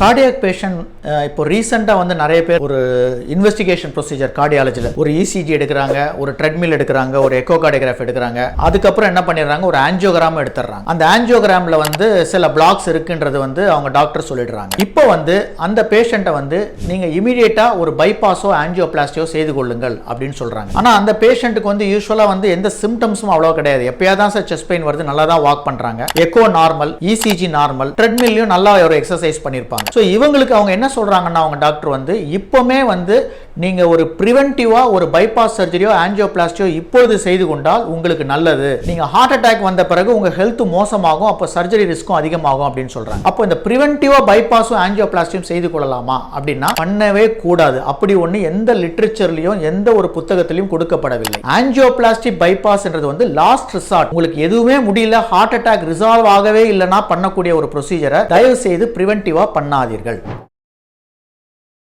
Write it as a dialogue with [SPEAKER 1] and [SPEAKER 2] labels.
[SPEAKER 1] Cardiac patient uh, இப்போ ரீசெண்டாக வந்து நிறைய பேர் ஒரு இன்வெஸ்டிகேஷன் ப்ரொசீஜர் கார்டியாலஜியில் ஒரு இசிஜி எடுக்கிறாங்க ஒரு ட்ரெட்மில் எடுக்கிறாங்க ஒரு எக்கோ கார்டியோகிராஃப் எடுக்கிறாங்க. அதுக்கப்புறம் என்ன பண்ணிடுறாங்க? ஒரு ஆன்ஜியோகிராம் எடுத்துடுறாங்க. அந்த ஆன்ஜியோகிராமில் வந்து சில பிளாக்ஸ் இருக்குன்றது வந்து அவங்க டாக்டர் சொல்லிடுறாங்க. இப்போ வந்து அந்த பேஷண்ட்டை வந்து நீங்கள் இமீடியட்டாக ஒரு பைபாஸோ ஆன்ஜியோபிளாஸ்டியோ செய்து கொள்ளுங்கள் அப்படின்னு சொல்கிறாங்க ஆனால் அந்த பேஷண்ட்டுக்கு வந்து யூஸ்வலாக வந்து எந்த சிம்டம்ஸும் அவ்வளோ கிடையாது. எப்பயாவது தான் சார் செஸ்ட் பெயின் வருது நல்லா தான் வாக் பண்ணுறாங்க எக்கோ நார்மல் இசிஜி நார்மல் ட்ரெட்மில்லையும் நல்லா ஒரு எக்ஸசைஸ் பண்ணியிருப்பாங்க ஸோ இவங்களுக்கு அவங்க என்ன சொல்கிறாங்கன்னா அவங்க டாக்டர் வந்து இப்போமே வந்து நீங்கள் ஒரு ப்ரிவென்டிவாக ஒரு பைபாஸ் சர்ஜரியோ ஆன்ஜியோபிளாஸ்டியோ இப்பொழுது செய்து கொண்டால் உங்களுக்கு நல்லது. நீங்கள் ஹார்ட் அட்டாக் வந்த பிறகு உங்கள் ஹெல்த் மோசமாகும் அப்போ சர்ஜரி ரிஸ்க்கும் அதிகமாகும் அப்படின்னு சொல்கிறாங்க அப்போ இந்த ப்ரிவென்டிவாக பைபாஸும் ஆன்ஜியோபிளாஸ்டியும் செய்து கொள்ளலாமா? அப்படின்னா பண்ணவே கூடாது. அப்படி ஒன்று எந்த லிட்ரேச்சர்லையும் எந்த ஒரு புத்தகத்திலையும் கொடுக்கப்படவில்லை. ஆன்ஜியோபிளாஸ்டி பைபாஸ்ன்றது வந்து லாஸ்ட் ரிசார்ட் உங்களுக்கு எதுவுமே முடியல ஹார்ட் அட்டாக் ரிசால்வ் ஆகவே இல்லைன்னா பண்ணக்கூடிய ஒரு ப்ரொசீஜரை தயவு செய்து ப்ரிவென்டிவாக பண்ணாதீர்கள்